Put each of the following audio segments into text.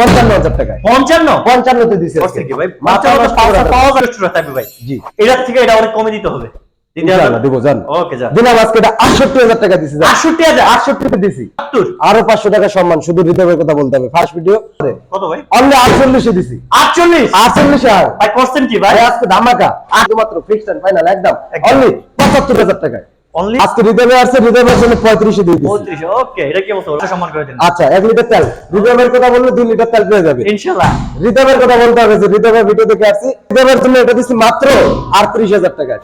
পঞ্চান্ন হাজার টাকায়। পঞ্চান্ন? পঞ্চান্নতে দিছে ভাই? থাকবে ভাই? জি। এটার থেকে এটা অনেক কমে দিতে হবে। আরও পাঁচশো টাকা সম্মান শুধু হৃদয়ের কথা বলতে হবে। ফার্স্ট ভিডিও কত ভাই? আটচল্লিশে দিছি। আটচল্লিশ? আটচল্লিশে আর ভাই করছেন কি ভাই? আজকে ধামাকা। শুধুমাত্র ফিক্সড ফাইনাল একদম। অনলি পঁচাত্তর হাজার টাকায়। আজকে হৃদয় আসছে হৃদয়ের জন্য পঁয়ত্রিশে দিয়ে দিচ্ছি। ওকে এটা কি অবস্থা? সম্মান করে দিন। আচ্ছা এক লিটার তেল। হৃদয়ের কথা বললে দুই লিটার তেল পেয়ে যাবে। ইনশাল্লাহ হৃদয়ের কথা বলতে হবে যে হৃদয়ের ভিডিও দেখে আসছি। হৃদয়ের জন্য এটা দিচ্ছি মাত্র আটত্রিশ হাজার টাকা।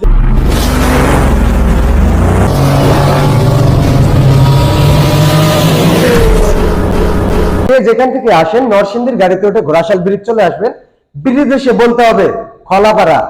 যেখান থেকে আসেন নরসিংদীর গাড়িতে উঠে ঘোড়াশাল ব্রিজ চলে আসবেন। ব্রিজ এসে বলতে হবে খলাপাড়া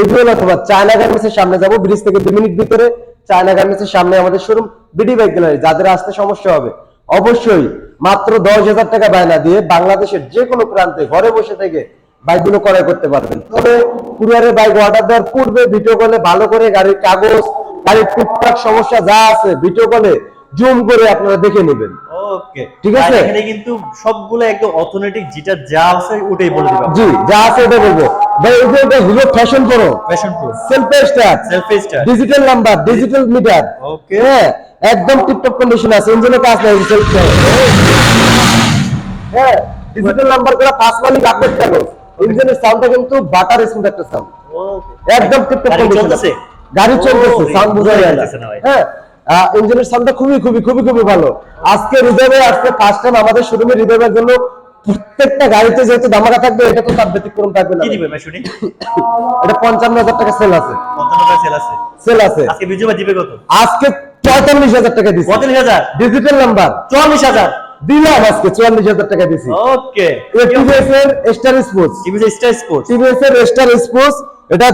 এগুলো অথবা চায়না গার্মেন্টসের সামনে যাব ব্রিজ থেকে দু মিনিট ভিতরে চায়না গার্মেন্টসের সামনে আমাদের শোরুম বিডি বাইক গ্যালারি যাদের আসতে সমস্যা হবে, অবশ্যই মাত্র দশ হাজার টাকা বায়না দিয়ে বাংলাদেশের যে কোনো প্রান্তে ঘরে বসে থেকে বাইকগুলো ক্রয় করতে পারবেন। তবে কুরিয়ারের বাইক অর্ডার দেওয়ার পূর্বে ভিডিও কলে ভালো করে গাড়ির কাগজ, গাড়ির টুকটাক সমস্যা যা আছে ভিডিও কলে জুম করে আপনারা দেখে নেবেন। ওকে ঠিক আছে? এখানে কিন্তু সবগুলো একদম অর্থনৈতিক যেটা যা আছে ওটাই বলে দিবা জি যা আছে এটা বলব। ভাই এই যে এটা hero fashion pro fashion pro self start selfie star digital number digital meter okay হ্যাঁ একদম টিপটপ কন্ডিশন আছে। ইঞ্জিনে কাজ নাই সেলফ স্টার হ্যাঁ ডিজিটাল নাম্বার করা পাঁচ মালিক আপডেট কাগজ ইঞ্জিনের সাউন্ডটা কিন্তু বাটার স্মুথ একটা সাউন্ড ওকে একদম টিপটপ কন্ডিশন চলতেছে? গাড়ি চলতেছে সাউন্ড বোঝা যায় না ভাই। হ্যাঁ ইঞ্জিনের সাউন্ডটা খুবই খুবই খুবই খুবই ভালো। আজকে রিজার্ভে আজকে ফার্স্ট টাইম আমাদের শোরুমে হৃদয়ের জন্য প্রত্যেকটা গাড়িতে যেহেতু দামাকা থাকবে এটা তো তার ব্যতিক্রম থাকবে না। এটা পঞ্চান্ন হাজার টাকা সেল আছে। সেল আছে। সেল আছে। আজকে বিজু দিবে কত? আজকে পঁয়তাল্লিশ হাজার টাকা দিচ্ছি পঁয়তাল্লিশ হাজার? ডিজিটাল নাম্বার চুয়াল্লিশ হাজার। দিলাম আজকে চুয়াল্লিশ হাজার টাকা দিছি। ওকে। টিভিএস এর স্টার স্পোর্টস টিভিতে স্টার স্পোর্টস টিভিএস এর স্টার স্পোর্টস এটা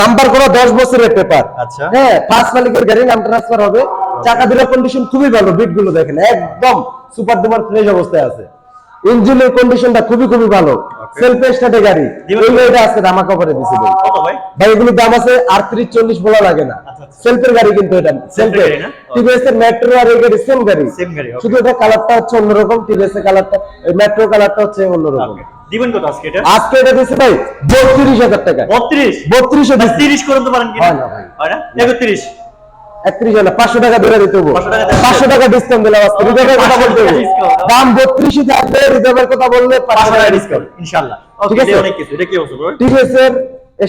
নাম্বার করা দশ বছরের পেপার আচ্ছা। হ্যাঁ ফার্স্ট মালিকের গাড়ি নাম ট্রান্সফার হবে। চাকা দুটার কন্ডিশন খুবই ভালো বিটগুলো দেখেন একদম সুপার ডুপার ফ্রেশ অবস্থায় আছে। ইঞ্জিনের কন্ডিশনটা খুবই খুবই ভালো। সেলফ স্টার্টে গাড়ি এই গাড়িটা আজকে দিছি ভাই। এগুলোর দাম আছে আটত্রিশ চল্লিশ বলা লাগে না। আচ্ছা, আচ্ছা। সেলফের গাড়ি কিন্তু এটা। সেলফের টিভিএস এর। মেট্রো আর এই গাড়ি। সেম গাড়ি শুধু এটা কালারটা হচ্ছে অন্যরকম টিভিএস এর কালারটা মেট্রো কালারটা হচ্ছে অন্যরকম। দিবেন কত আজকে এটা? আজকে এটা ভাই বত্রিশ হাজার টাকা বত্রিশ? বত্রিশে দিচ্ছি তিরিশ করে দিতে পারেন কি হয় না ভাই। হয় না? একত্রিশ একত্রিশ হাজার পাঁচশো টাকা ধরে দিতে হব। 500 টাকা দিতে হবে। পাঁচশো টাকা ডিসকাউন্ট দিলাম আজকে রিজার্ভের কথা বলতে হবে। টাকা discount। দাম বত্রিশে থাকবে রিজার্ভের কথা বললে পাঁচশো টাকা ডিসকাউন্ট ঠিক আছে? এটা অনেক কিছু এটা কি অবস্থা bro TVS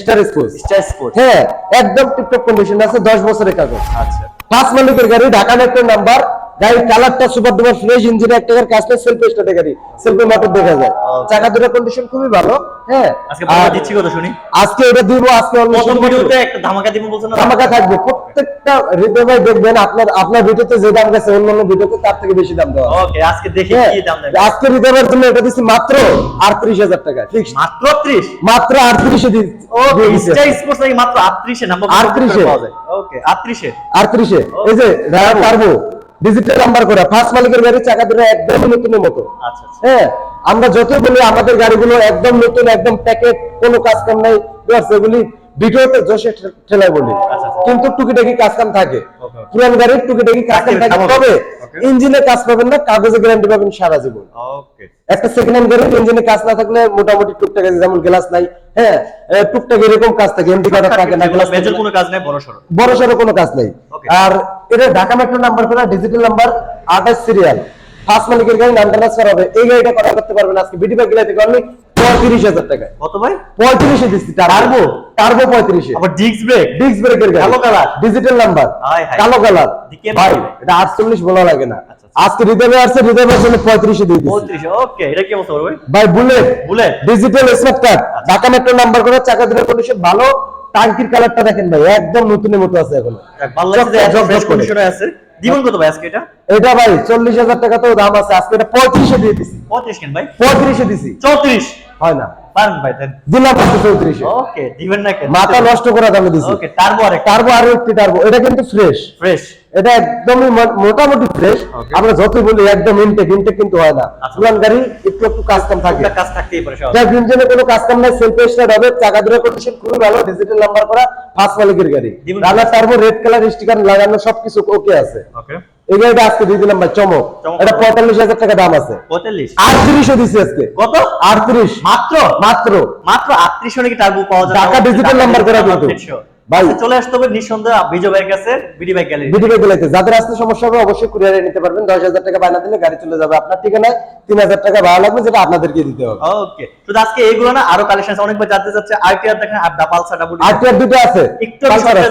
star sports star sports হ্যাঁ একদম টিপটপ কন্ডিশন আছে দশ বছরের কাগজ। আচ্ছা। ফার্স্ট মালিকের গাড়ি ঢাকা মেট্রো নাম্বার গাড়ির কালারটা সুপার ডুপার ফ্রেশ ইঞ্জিন এক টাকার কাজটা সেলফ স্টার্টে গাড়ি। সেলফে মোটর দেখা যায়। চাকা দুটো কন্ডিশন খুবই ভালো হ্যাঁ। আজকে দিচ্ছি কত শুনি। আজকে এটা দিব আজকে প্রথম ভিডিওতে একটা ধামাকা দিব বলছেন ধামাকা থাকবে। প্রত্যেকটা হৃদয় ভাই দেখবেন আপনার আপনার ভিডিওতে যে দাম গেছে অন্য অন্য ভিডিওতে তার থেকে বেশি দাম দেওয়া ওকে আজকে দেখি হ্যাঁ, কি দাম দেবে আজকে হৃদয়ের জন্য এটা দিচ্ছি মাত্র আটত্রিশ হাজার টাকা ঠিক মাত্র 30 মাত্র আটত্রিশে ওকে স্টার স্পোর্টস নাকি মাত্র 38 এ নাম্বার 38 এ। পাওয়া যায় ওকে 38 এ আটত্রিশে। এই যে পারব ডিজিটাল নাম্বার করা ফার্স্ট মালিকের গাড়ি চাকা দুটো একদম নতুন মতো। আচ্ছা আচ্ছা। হ্যাঁ আমরা যত বলি আমাদের গাড়িগুলো একদম নতুন একদম প্যাকেট কোনো কাজ কাম নাই সেগুলি এগুলি ভিডিওতে ঠেলায় বলি। আচ্ছা, আচ্ছা। কিন্তু টুকিটাকি কাজ কাম থাকে. পুরান গাড়ির টুকিটাকি কাজ কাম থাকে, তবে ইঞ্জিনে কাজ পাবেন না কাগজে গ্যারান্টি পাবেন সারা জীবন। একটা সেকেন্ড হ্যান্ড গাড়ির ইঞ্জিনে কাজ না থাকলে মোটামুটি টুকটাক যেমন গ্লাস নাই। হ্যাঁ টুকটাক এরকম কাজ থাকে এমডি থাকে না গ্লাস মেজর কোনো কাজ নাই বড় সরো বড় সড়ো কোনো কাজ নেই. আর এটা ঢাকা মেট্রো নাম্বার করা ডিজিটাল নাম্বার আঠাশ সিরিয়াল ফার্স্ট মালিকের গাড়ি নাম ট্রান্সফার হবে। এই গাড়িটা করা করতে পারবেন আজকে। বিডি ব্যাগ গিলাতে পারলে পঁয়ত্রিশ হাজার টাকায়। কত ভাই? পঁয়ত্রিশে দিচ্ছি টার্বো টার্বো পঁয়ত্রিশে। আবার ডিস্ক ব্রেক ডিস্ক ব্রেকের গাড়ি। কালো কালার। Digital number. কালো কালার ভাই? এটা আটচল্লিশ বলা লাগে না। আচ্ছা, আচ্ছা। আজকে আসছে জন্য পঁয়ত্রিশে দিয়ে দিচ্ছি। 35 ওকে এটা কি অবস্থা ভাই? ভাই bullet bullet digital smart card Dhaka metro number করে চাকা দুটো কন্ডিশন ভালো। টাঙ্কির কালারটা দেখেন ভাই একদম নতুনের মতো আছে এখন। ভালো লাগছে আছে। দিবেন কত ভাই আজকে এটা? এটা ভাই চল্লিশ হাজার টাকা তো দাম আছে। আজকে এটা পঁয়ত্রিশে দিয়ে দিছি 35 কেন ভাই? পঁয়ত্রিশে দিছি 34 হয় না। পারেন ভাই দিলাম চৌত্রিশে। ওকে দিবেন না মাথা নষ্ট করা দামে দিছি। ওকে টার্বো টার্বো আরও একটি টার্বো এটা কিন্তু ফ্রেশ ফ্রেশ এটা একদমই মোটামুটি ফ্রেশ আমরা যতই বলি একদম ইনটেক ইনটেক কিন্তু হয় না। আচ্ছা। পুরান গাড়ি একটু একটু কাজ কাম থাকে। কাজ থাকতেই পারে সব। যার ইঞ্জিনে কোনো কাজ কাম নাই সেলফ স্টার্ট হবে চাকা দুটো কন্ডিশন খুবই ভালো ডিজিটাল নাম্বার করা ফার্স্ট মালিকের গাড়ি। Runner turbo red colour sticker লাগানো সবকিছু ওকে আছে। ওকে। এই গাড়িটা আজকে দিয়ে দিলাম ভাই চমক। এটা পঁয়তাল্লিশ হাজার টাকা দাম আছে। পঁয়তাল্লিশ। আটত্রিশও দিছি আজকে। কত? আটত্রিশ। মাত্র? মাত্র। মাত্র আটত্রিশ নাকি টার্বো পাওয়া যায় ঢাকা digital number করা কিন্তু। ভাই। ভাই চলে আসতে হবে নিঃসন্দেহে বিজয় ভাইয়ের কাছে বিডি বাইক গ্যালারি। বিডিকে গেলাইতে যাদের আসতে সমস্যা হবে অবশ্যই কুরিয়ারে নিতে পারবেন। দশ হাজার টাকা বায়না দিলে গাড়ি চলে যাবে। আপনার ঠিকানায় তিন হাজার টাকা ভাড়া লাগবে যেটা আপনাদেরকে দিতে হবে। ওকে। শুধু আজকে এইগুলো না আরও কালেকশন আছে। অনেকবার জানতে চাচ্ছে আরটিআর দেখেন আর পালসার ডাবল আর দুটো আছে। একটু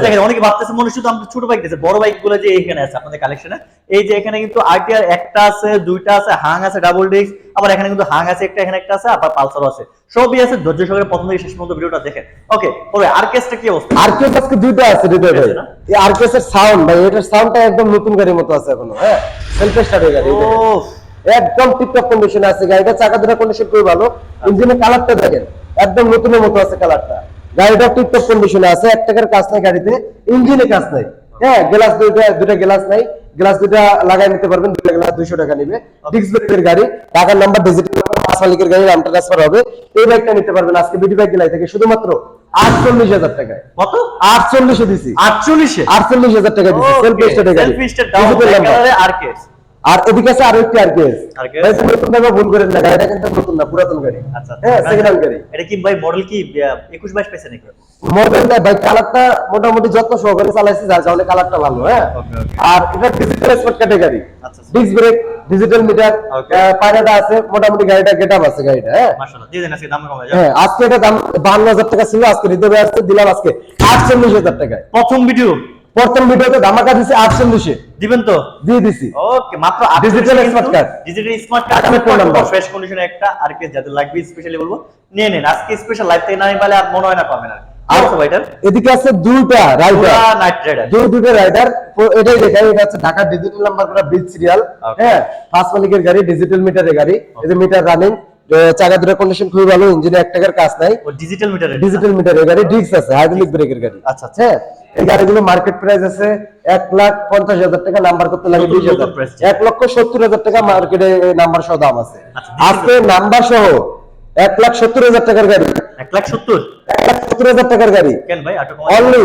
দেখেন অনেকে ভাবতেছে মনে শুধু ছোট বাইক দিয়েছে। বড় বাইকগুলো যে এখানে আছে আপনাদের কালেকশনে এই যে এখানে কিন্তু আরটিআর একটা আছে দুইটা আছে হাং আছে ডাবল ডিস্ক আবার এখানে কিন্তু হাং আছে একটা এখানে একটা আছে আবার পালসারও আছে। সবই আছে ধৈর্য সহকারে প্রথম থেকে শেষ পর্যন্ত ভিডিওটা দেখেন। ওকে তবে আরকেসটা কি অবস্থা? আরকেএস আজকে দুইটা আছে হৃদয় ভাই। এই আরকেএস এর সাউন্ড ভাই এটার সাউন্ডটা একদম নতুন গাড়ির মতো আছে এখনও হ্যাঁ? সেলফ স্টার্টের গাড়ি এই দেখেন। ও একদম টিপটপ কন্ডিশনে আছে গাড়িটা চাকা দুটা কন্ডিশন খুবই ভালো। ইঞ্জিনের কালারটা দেখেন একদম নতুনের মতো আছে কালারটা গাড়িটা টিপটপ কন্ডিশনে আছে এক টাকার কাজ নাই গাড়িতে ইঞ্জিনে কাজ নাই। হ্যাঁ গ্লাস দুইটা দুটা গ্লাস নাই। গ্লাস দুটা লাগাই নিতে পারবেন দুটা গ্লাস দুইশো টাকা নিবে। ডিক্স ব্রেকের গাড়ি টাকার নাম্বার ডিজিটাল পাঁচ মালিকের গাড়ি নামটা ট্রান্সফার হবে। এই বাইকটা নিতে পারবেন আজকে বিডি বাইক গেলাই থেকে শুধুমাত্র আটচল্লিশ হাজার টাকায়। কত? আটচল্লিশে দিছি। আটচল্লিশে? আটচল্লিশ হাজার টাকা দিছি সেলফ স্টার্টের গাড়ি। সেলফ স্টার্ট আর এদিকে আছে আরও একটি আরকেএস? ভাই নতুন ভাবে ভুল করেন না গাড়িটা কিন্তু নতুন না পুরাতন গাড়ি। আচ্ছা হ্যাঁ সেকেন্ড হ্যান্ড গাড়ি। এটা কি ভাই মডেল কি একুশ বাইশ পাইছে নাকি? মডেলটা ভাই কালারটা মোটামুটি যত্ন সহকারে চালাইছে যার কারণে কালারটা ভালো হ্যাঁ. আর এটা ডিজিটাল স্পট ক্যাটাগরি আচ্ছা, আচ্ছা। Disc brake digital meter. পায়রাটা আছে মোটামুটি গাড়িটা গেটআপ আছে গাড়িটা হ্যাঁ? মাশাআল্লাহ দিয়ে দেন আজকে দাম কমে যাবে হ্যাঁ আজকে এটা দাম বান্ন হাজার টাকা ছিল আজকে হৃদয় আসছে দিলাম আজকে আটচল্লিশ হাজার টাকায়। প্রথম ভিডিও প্রথম ভিডিওতে ধামাকা দিছে আটচল্লিশে দিবেন তো? দিয়ে দিছি। ওকে মাত্র Digital smart card। Digital smart card phone number। Fresh কন্ডিশনে একটা আর কি যাদের লাগবে স্পেশালি বলব নিয়ে নেন। আজকে স্পেশাল লাইফ থেকে না পালে আর মনে হয় না পাবেন আর এদিকে আছে দুইটা রাইডার পুরা নাইট রাইডার দুই দুটো রাইডার এটাই দেখাই এটা হচ্ছে ঢাকা ডিজিটাল নাম্বার করা সিরিয়াল হ্যাঁ ফার্স্ট মালিকের গাড়ি ডিজিটাল মিটারের গাড়ি। এই যে মিটার রানিং চাকা দুটো কন্ডিশন খুবই ভালো ইঞ্জিনে এক টাকার কাজ নাই। ডিজিটাল মিটার ডিজিটাল মিটারের গাড়ি ডিস্ক আছে হাইড্রোলিক ব্রেকের গাড়ি। আচ্ছা, আচ্ছা। হ্যাঁ এই গাড়িগুলো মার্কেট প্রাইস আছে এক লাখ পঞ্চাশ হাজার টাকা নাম্বার করতে লাগে বিশ হাজার। এক লক্ষ সত্তর হাজার টাকা মার্কেটে নাম্বার সহ দাম আছে। আচ্ছা, আজকে নাম্বার সহ এক লাখ সত্তর হাজার টাকার গাড়ি। এক লাখ সত্তর? এক লাখ সত্তর হাজার টাকার গাড়ি। কেন ভাই? অনলি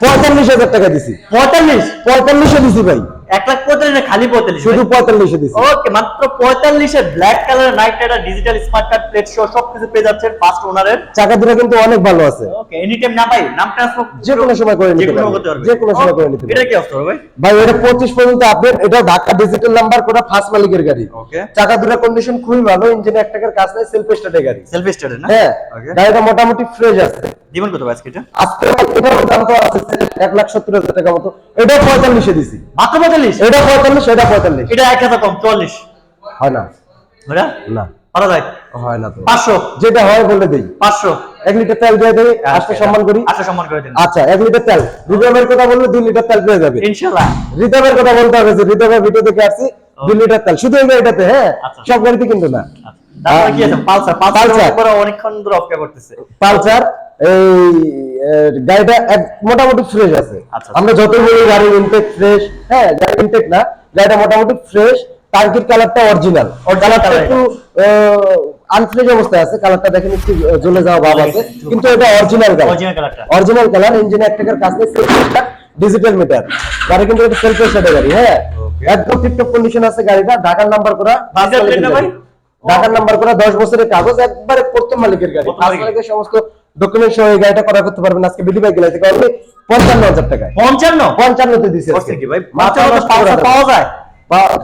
পঁয়তাল্লিশ হাজার টাকা দিছি। পঁয়তাল্লিশ? পঁয়তাল্লিশে দিছি ভাই। এক লাখ পঁয়তাল্লিশ খালি পঁয়তাল্লিশ শুধু পঁয়তাল্লিশে ওকে মাত্র পঁয়তাল্লিশে black colour night rider digital smart card plate সবকিছু পেয়ে যাচ্ছেন ফার্স্ট ওনারের চাকা দুটো কিন্তু অনেক ভালো আছে। ওকে এনি টাইম না ভাই নাম ট্রান্সফার যে কোনো সময় করে নিতে যে কোনো সময় করে নিতে এটা কি ভাই? ভাই এটা পঁচিশ পর্যন্ত আপডেট এটা ঢাকা ডিজিটাল নাম্বার করা ফার্স্ট মালিকের গাড়ি। ওকে চাকা দুটো কন্ডিশন খুবই ভালো ইঞ্জিনে এক টাকার কাজ নাই সেলফ স্টার্টের গাড়ি। সেলফ স্টার্টেড না? হ্যাঁ ওকে গাড়িটা মোটামুটি ফ্রেশ আছে। দিবেন কত আজকে এটা? আজকে এটার দাম তো আছে এক লাখ সত্তর হাজার টাকা মতো। এটা পঁয়তাল্লিশে দিছি। মাত্র পঁয়তাল্লিশ? এটা পঁয়তাল্লিশ এটা পঁয়তাল্লিশ। এটা এক হাজার কম চুয়াল্লিশ। হয় না। না। পারা যায়। হয় না তো। পাঁচশো। যেটা হয় বলে দিই। পাঁচশো। এক লিটার তেল দিয়ে দেই আজকে সম্মান করি। আচ্ছা সম্মান করে দিন। আচ্ছা এক লিটার তেল। রিজার্ভের কথা বললে দুই লিটার তেল পেয়ে যাবে। ইনশাআল্লাহ রিজার্ভের কথা বলতে হবে যে রিজার্ভের ভিডিও থেকে আসছি দুই লিটার তেল। শুধু এই গাড়িটাতে হ্যাঁ? আচ্ছা। সব গাড়িতে কিন্তু না। তারপরে কি আছে? পালসার। Pulsar Pulsar. অনেকক্ষণ ধরে অপেক্ষা করতেছে। পালসার এই গাড়িটা মোটামুটি ফ্রেশ আছে। আচ্ছা। আমরা যতই বলি গাড়ির ইনটেক ফ্রেশ হ্যাঁ গাড়ির ইনটেক না গাড়িটা মোটামুটি ফ্রেশ কালারটা অরিজিনাল কালারটা একটু আনফ্রেশ অবস্থায় আছে কালারটা দেখেন একটু জ্বলে যাওয়া ভাব আছে। কিন্তু এটা অরিজিনাল কালার অরিজিনাল কালার ইঞ্জিনে এক টাকার কাজ নেই ডিজিটাল মিটার গাড়ি কিন্তু এটা সেলফ স্টার্টের গাড়ি হ্যাঁ? একদম টিপটপ কন্ডিশন আছে গাড়িটা ঢাকার নাম্বার করা? ঢাকার নাম্বার করা 10 বছরের কাগজ একবারে প্রথম মালিকের গাড়ি। ফার্স্ট মালিকের। মালিকের সমস্ত ডকুমেন্ট সহ এই গাড়িটা করা করতে পারবেন। আজকে বিডি বাইক গেলে থেকে অনলি 55000 টাকায়। পঞ্চান্ন? 55 তে দিছি আজকে। কি ভাই? পাওয়া যায়?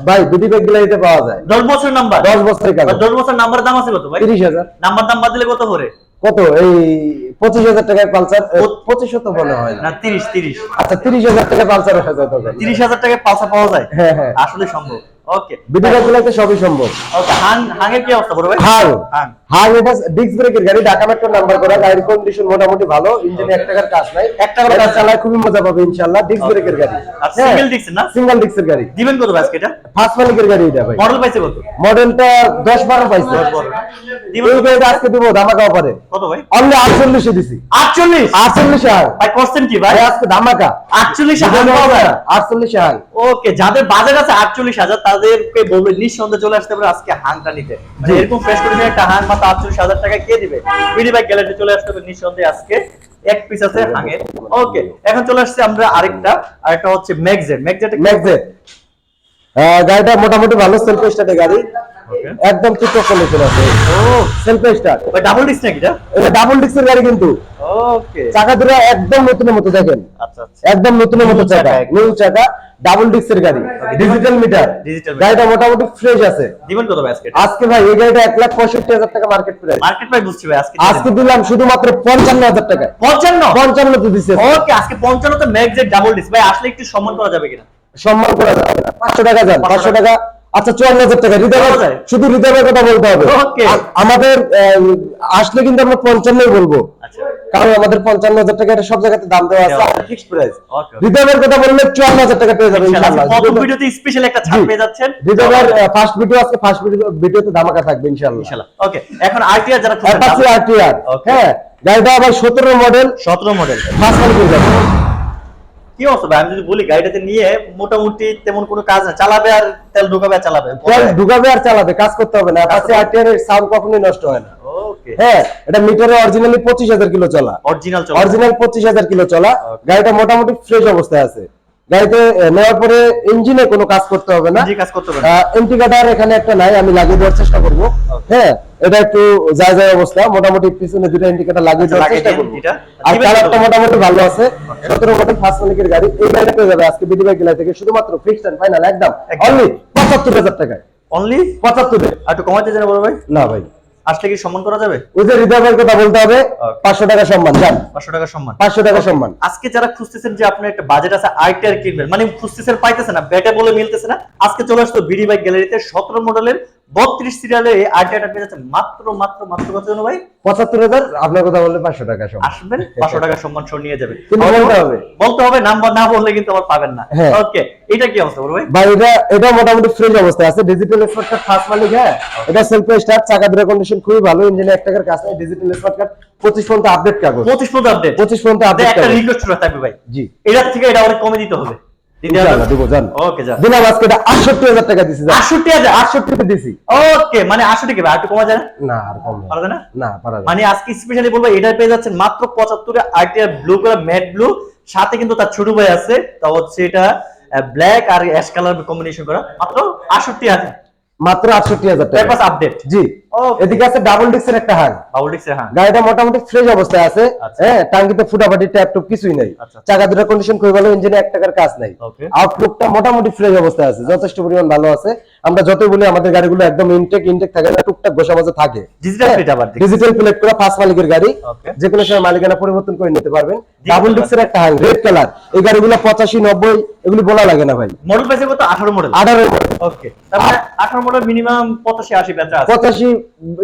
ভাই বিডি বাইক গেলে পাওয়া যায়। দশ বছর নাম্বার? 10 বছরের কাগজ। দশ বছর নাম্বার দাম আছে কত ভাই? 30000 নাম্বার দাম বাদ দিলে কত করে? কত? এই 25000 টাকার পালসার 2500 তো মনে হয় না। না তিরিশ তিরিশ। আচ্ছা 30000 টাকা পালসার হয়ে যায় তো গাড়ি। তিরিশ হাজার টাকায় পালসার পাওয়া যায়? হ্যাঁ হ্যাঁ। আসলে সম্ভব। ওকে বিডি বাইক সবই সম্ভব। ওকে হাং হাঙের কি অবস্থা বড় ভাই? হাং। হাং। হাং এটা ডিস্ক ব্রেকের গাড়ি ঢাকা মেট্রো নাম্বার করা গাড়ির কন্ডিশন মোটামুটি ভালো ইঞ্জিনে এক টাকার কাজ নাই। এক টাকার কাজ চালায় খুবই মজা পাবে ইনশাআল্লাহ ডিস্ক ব্রেকের গাড়ি। আর single না? সিঙ্গেল ডিস্কের গাড়ি। দিবেন কত ভাই এটা? ফার্স্ট মালিকের গাড়ি এটা ভাই। মডেল পাইছে কত? মডেলটা 10 12 পাইছে। দিবেন এই কত? গাড়িটা আজকে দিব ধামাকা অফারে কত ভাই? অনলি 48 এ দিছি। আটচল্লিশ? 48 আর ভাই করছেন কি ভাই? ভাই আজকে ধামাকা। আটচল্লিশ হাজার 48 আর ওকে যাদের বাজেট আছে আটচল্লিশ হাজার তাদেরকে বলবে নিঃসন্দেহে চলে আসতে পারে আজকে হাংটা নিতে। মানে এরকম ফ্রেশ করে একটা হাং মাত্র আটচল্লিশ হাজার টাকা কে দিবে? বিডি বাইক গ্যালারি চলে আসতে হবে নিঃসন্দেহে আজকে এক পিস আছে হাঙের। ওকে এখন চলে আসছে আমরা আরেকটা আরেকটা হচ্ছে ম্যাগজেট। ম্যাগজেট ম্যাগজেট। গাড়িটা মোটামুটি ভালো সেলফ স্টার্টের গাড়ি। একদম টিপটপ কন্ডিশন আছে। ও। সেলফ স্টার্ট ভাই ডাবল ডিস্ক নাকি এটা? ডাবল ডিস্কের গাড়ি কিন্তু। ওকে। চাকা দুটো একদম নতুনের মতো দেখেন। আচ্ছা আচ্ছা। একদম নতুনের মতো চাকা। নিউ চাকা। ডাবল ডিস্কের গাড়ি ডিজিটাল মিটার গাড়িটা মোটামুটি ফ্রেশ আছে। দিবেন কত আজকে? আজকে ভাই এই গাড়িটা এক লাখ পঁয়ষট্টি হাজার টাকা মার্কেট প্রাইস মার্কেট প্রাইস বুঝছি ভাই আজকে আজকে দিলাম শুধুমাত্র পঞ্চান্ন হাজার টাকা পঞ্চান্ন? পঞ্চান্ন তো দিচ্ছে ওকে আজকে পঞ্চান্ন তো ম্যাক্স ডাবল ডিস্ক ভাই আসলে একটু সম্মান করা যাবে কিনা? সম্মান করা যাবে না। পাঁচশো টাকা যান পাঁচশো টাকা। আচ্ছা চুয়ান্ন হাজার টাকা। হৃদয় শুধু হৃদয়ের কথা বলতে হবে। আমাদের আসলে কিন্তু আমরা পঞ্চান্নই বলব। কারণ আমাদের পঞ্চান্ন হাজার টাকা এটা সব জায়গাতে দাম দেওয়া আছে। ফিক্সড প্রাইস কথা বললে চুয়ান্ন হাজার টাকা পেয়ে যাবে ইনশাআল্লাহ। প্রথম ভিডিওতে স্পেশাল একটা ছাড় পেয়ে যাচ্ছেন। ফার্স্ট ভিডিও আজকে ফার্স্ট ভিডিওতে ধামাকা থাকবে ইনশাআল্লাহ। ওকে এখন আরটিআর যারা আরটিআর. হ্যাঁ গাড়িটা আবার সতেরো মডেল 17 মডেল ফার্স্ট গাড়ি কি অবস্থা ভাই? আমি যদি বলি গাড়িটাতে নিয়ে মোটামুটি তেমন কোনো কাজ না চালাবে আর তেল ঢোকাবে আর চালাবে। তেল ঢুকাবে আর চালাবে কাজ করতে হবে না। অ্যাপাচি আরটিআর এর সাউন্ড কখনোই নষ্ট হয় না। হ্যাঁ এটা মিটারে অরিজিনালি পঁচিশ হাজার কিলো চলা। অরিজিনাল অরিজিনাল পঁচিশ হাজার কিলো চলা। গাড়িটা মোটামুটি ফ্রেশ অবস্থায় আছে। গাড়িতে নেওয়ার পরে ইঞ্জিনে কোনো কাজ করতে হবে না। কাজ করতে এখানে একটা নাই আমি লাগিয়ে দেওয়ার চেষ্টা করব। হ্যাঁ এটা একটু যায় যায় অবস্থা। মোটামুটি পিছনে দুটো ইন্ডিকেটার লাগিয়ে আচ্ছা, দেওয়ার চেষ্টা করব। আর কালারটা মোটামুটি ভালো আছে। সতেরো মডেল ফার্স্ট মালিকের গাড়ি। এই গাড়িটা পেয়ে যাবে আজকে বিডি বাইক গেলা থেকে শুধুমাত্র ফিক্সড এন্ড ফাইনাল একদম। অনলি পঁচাত্তর হাজার টাকায়। অনলি পঁচাত্তরে আর একটু কমাইতে জানা বড় ভাই? না ভাই। আসলে কি সম্মান করা যাবে? ওই যে রিজার্ভের কথা বলতে হবে Okay. পাঁচশো টাকা সম্মান যান। পাঁচশো টাকা সম্মান। পাঁচশো টাকা সম্মান। আজকে যারা খুঁজতেছেন যে আপনার একটা বাজেট আছে আইটিআর কিনবেন মানে খুঁজতেছেন পাইতেছে না ব্যাটে বলে মিলতেছে না আজকে চলে আসতো বিডি বাইক গ্যালারিতে সতেরো মডেলের বত্রিশ সিরিয়ালে আইটিআরটা পেয়ে যাচ্ছেন মাত্র মাত্র মাত্র কত জন ভাই? পঁচাত্তর হাজার আপনার কথা বললে পাঁচশো টাকা আসবেন পাঁচশো টাকা সম্মান সহ নিয়ে যাবে। বলতে হবে। বলতে হবে নাম্বার না বললে কিন্তু আবার পাবেন না। হ্যাঁ। ওকে এটা কি অবস্থা ভাই? ভাই এটা এটা মোটামুটি ফ্রেশ অবস্থায় আছে। ডিজিটাল কার্ড ফার্স্ট মালিক হ্যাঁ? এটা সেলফ স্টার্ট চাকা দুটো কন্ডিশন খুবই ভালো। ইঞ্জিনে এক টাকার কাজ নেই ডিজিটাল স্মার্ট কার্ড পঁচিশ পর্যন্ত আপডেট কাগজ। পঁচিশ পর্যন্ত আপডেট পঁচিশ পর্যন্ত আপডেট একটা রিকোয়েস্ট থাকবে ভাই। জি। এটার থেকে এটা অনেক কমে দিতে হবে। আজকে টাকা দিছি দিছি। ওকে মানে আর কমা যায় না? আর না। না। মানে স্পেশালি বলব এটা পেয়ে যাচ্ছেন মাত্র পঁচাত্তরে ITR blue colour matte blue সাথে কিন্তু তার ছোট ভাই আছে তা হচ্ছে এটা ব্ল্যাক আর অ্যাশ কালার কম্বিনেশন করা। মাত্র আটষট্টি হাজার। মাত্র আটষট্টি হাজার টাকা। আপডেট জি. এদিকে আছে ডাবল ডিস্কের একটা হাং হ্যাঁ গাড়িটা মোটামুটি ফ্রেশ অবস্থায় আছে আচ্ছা। হ্যাঁ ফুটাফাটি ট্যাপ টুপ কিছুই নেই। আচ্ছা। চাকা দুটো কন্ডিশন খুবই ভালো ইঞ্জিনে এক টাকার কাজ নাই. আউটলুকটা মোটামুটি ফ্রেশ অবস্থায় আছে যথেষ্ট পরিমাণ ভালো আছে। আমরা যতই বলি আমাদের গাড়িগুলো একদম ইনটেক ইনটেক থাকে না টুকটাক গোসা মাঝে থাকে। আবার ডিজিটাল প্লেট করা ফার্স্ট মালিকের গাড়ি. যে কোনো সময় মালিকানা পরিবর্তন করে নিতে পারবেন। ডাবল ডিস্কের একটা হাং রেড কালার এই গাড়িগুলো পঁচাশি নব্বই এগুলি বলা লাগে না ভাই। মডেল পাইছে কত? আঠারো মডেল আঠারো ওকে তারপরে আঠারো মডেল মিনিমাম পঁচাশি আশি বেচা পঁচাশি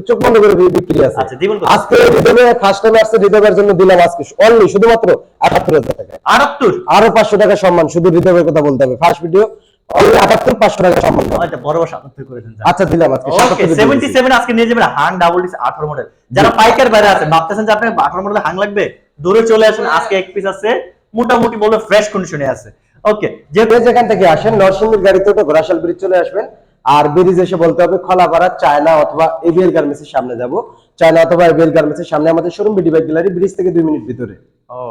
চোখ বন্ধ করে বিক্রি আছে। আচ্ছা, আজকে রিদেবে ফার্স্ট টাইম আসছে রিদেবের জন্য দিলাম আজকে অনলি শুধুমাত্র আটাত্তর হাজার টাকা। আটাত্তর? আরও পাঁচশো টাকা সম্মান শুধু রিদেবের কথা বলতে হবে। ফার্স্ট ভিডিও আটাত্তর পাঁচশো টাকা সম্মান। আচ্ছা বড় বড় সাতাত্তর করে আচ্ছা দিলাম আজকে ওকে 77 দিয়ে সেভেন্টি সেভেন আজকে নিয়ে যাবেন হাং ডাবল ডিস আঠারো মডেল যারা পাইকার বাইরে আছে ভাবতেছেন যে আপনার আঠারো মডেল হাং লাগবে? দূরে চলে আসেন, আজকে এক পিস আছে, মোটামুটি বলে ফ্রেশ কন্ডিশনে আছে। ওকে যে যে যেখান থেকে আসেন, নরসিংদীর গাড়িতে ওটা ঘোড়াশাল ব্রিজ চলে আসবেন। আর ব্রিজ এসে বলতে হবে, খলাপাড়া, চায়না অথবা এভিএল গার্মেন্টসের সামনে যাব। চায়না অথবা এবিএল গার্মেন্টসের সামনে আমাদের showroom BD bike gallery bridge থেকে দুই মিনিট ভিতরে।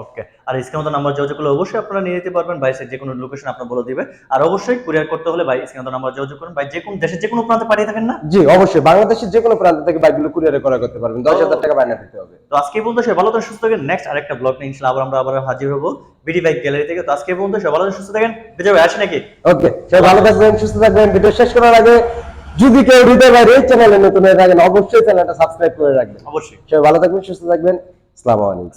ওকে আর স্ক্রিন মতো নাম্বার যোগাযোগ করলে অবশ্যই আপনারা নিয়ে নিতে পারবেন বাইসের যে কোনো লোকেশন আপনার বলে দিবে আর অবশ্যই কুরিয়ার করতে হলে ভাই স্ক্রিন মতো নাম্বার যোগাযোগ করুন। ভাই যে কোনো দেশের যে কোনো প্রান্তে পাঠিয়ে থাকেন না? জি অবশ্যই। বাংলাদেশের যে কোনো প্রান্ত থেকে বাইকগুলো কুরিয়ারে করা করতে পারবেন। দশ হাজার টাকা বায়না দিতে হবে। তো আজকে বলতে সে ভালো থাকেন সুস্থ থাকেন। নেক্সট আরেকটা ব্লগ নিয়ে ইনশাআল্লাহ আবার আমরা আবার হাজির হব বিডি বাইক গ্যালারি থেকে। তো আজকে বলতে সে ভালো থাকেন সুস্থ থাকেন। বেজে ভাই আসি নাকি? ওকে সবাই ভালো থাকবেন সুস্থ থাকবেন। ভিডিও শেষ করার আগে যদি কেউ হৃদয় ভাই এই চ্যানেলে নতুন হয়ে থাকেন অবশ্যই চ্যানেলটা সাবস্ক্রাইব করে রাখবেন। অবশ্যই। সবাই ভালো থাকবেন সুস্থ থাকবেন। আসসালামু আলাইকুম।